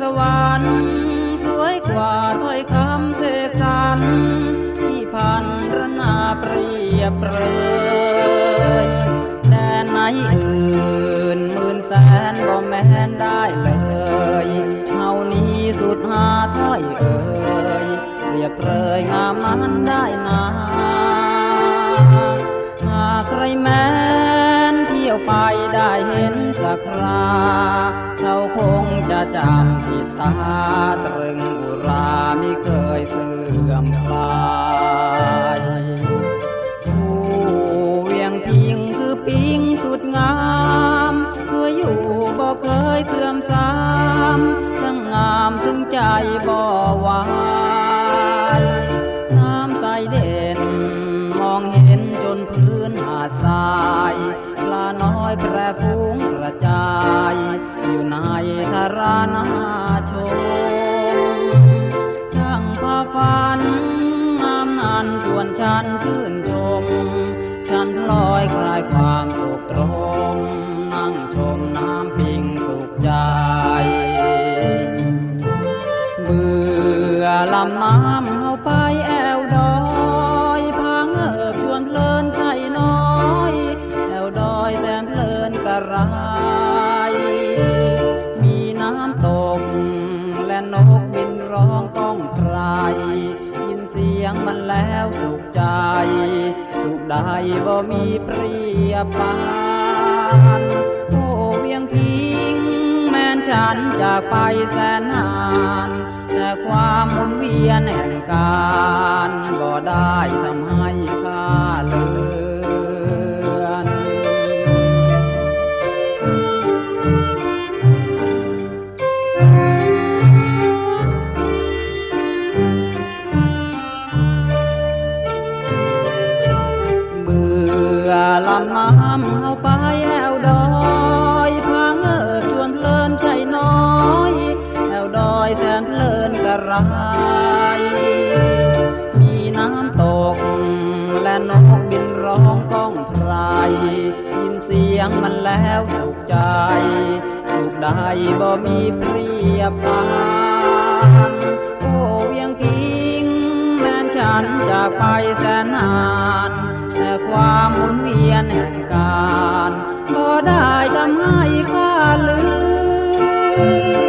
สวรรค์สวยกว่าถ้อยคำเสกสรรที่พันระนาเปรียบเรยแดนไหนอื่นหมื่นแสนก็แม่นได้เลยเท่านี้สุดหาถ้อยเอ่ยเปรียบเรยงามนั้นได้นาหากใครแม้ ไปได้เห็นสักคราเขาคงจะจำติดตาตรึงบุราไม่เคยเสื่อมคลายผู้เวียงพิงคือปิงสุดงามเพื่ออยู่บ่เคยเสื่อมสามทั้งงามถึงใจบ่หวา อยแปรฟุ้งกระจาย อยู่ในทารานาชมช่างพาฝันงามนันส่วนฉันชื่นชม ฉันลอยคลายความสุขตรง นั่งชมน้ำพิงสุขใจเบื่อลำน้ำ รมีน้ำตก และนกบินร้องก้องไพรยินเสียงมันแล้วสุขใจ สุขใดบ่มีเปรียบปานโอ้เวียงพิงแม้นฉันจากไปแสนนานแต่ความหมุนเวียนแห่งการบ่ได้ทำให้ค่าเลำน้ำเอาไปแอวดอยพางเอิบชวนเพลินใจน้อยแอวดอยแสนเพลินกระไรมีน้ำตก และนกบินร้องก้องไพรยินเสียงมันแล้วสุขใจ สุขใดบ่มีเปรียบปานโอ้เวียงพิงแม้นฉันจากไปแสนนานแต่ความหมุนเวียนแห่ง ได้ทำให้ข้าลืม